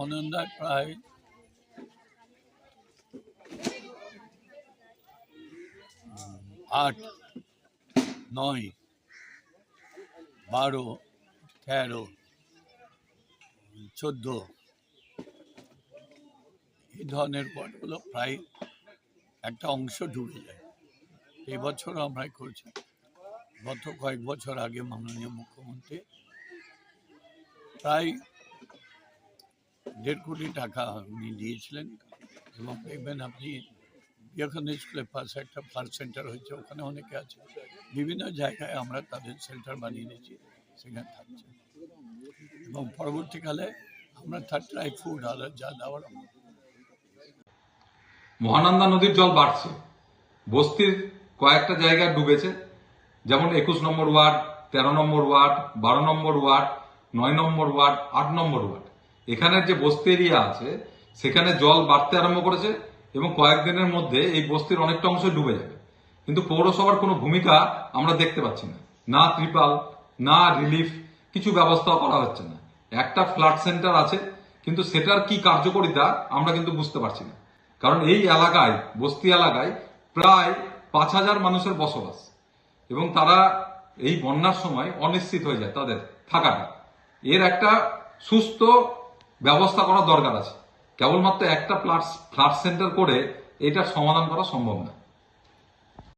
অনন্দায় প্রায় আট, নয়, বারো, তেরো, চোদ্দ। এই ধরনের পটগুলো প্রায় একটা অংশ ডুবে যায়। এবছর আমরা করছি। গত কয়েক বছর আগে মাননীয় মুখ্যমন্ত্রী প্রায় দেড় কোটি টাকা উনি দিয়েছিলেন এবং দেখবেন আপনি স্কুলের পাশে একটা ফ্লাড সেন্টার হয়েছে, ওখানে অনেকে আছে। বিভিন্ন জায়গায় আমরা তাদের সেন্টার বানিয়ে দিয়েছি, সেখানে থাকছে। এবং পরবর্তীকালে আমরা তার ড্রাই ফুড আর যা দেওয়ার মহানন্দা নদীর জল বাড়ছে। বস্তির কয়েকটা জায়গায় ডুবেছে, যেমন একুশ নম্বর ওয়ার্ড, তেরো নম্বর ওয়ার্ড, বারো নম্বর ওয়ার্ড, নয় নম্বর ওয়ার্ড, আট নম্বর ওয়ার্ড। এখানের যে বস্তি এরিয়া আছে, সেখানে জল বাড়তে আরম্ভ করেছে এবং কয়েকদিনের মধ্যে এই বস্তির অনেকটা অংশ ডুবে যাবে। কিন্তু পৌরসভার কোনো ভূমিকা আমরা দেখতে পাচ্ছি না। না ত্রিপাল, না রিলিফ, কিছু ব্যবস্থা করা হচ্ছে না। একটা ফ্লাড সেন্টার আছে, কিন্তু সেটার কি কার্যকরিতা আমরা কিন্তু বুঝতে পারছি না। কারণ এই এলাকায়, বস্তি এলাকায় প্রায় পাঁচ হাজার মানুষের বসবাস। এবং তারা এই বন্যার সময় অনিশ্চিত হয়ে যায় তাদের থাকাটা। এর একটা সুস্থ ব্যবস্থা করার দরকার আছে। কেবলমাত্র একটা ফ্লাট ফ্লাট সেন্টার করে এটার সমাধান করা সম্ভব না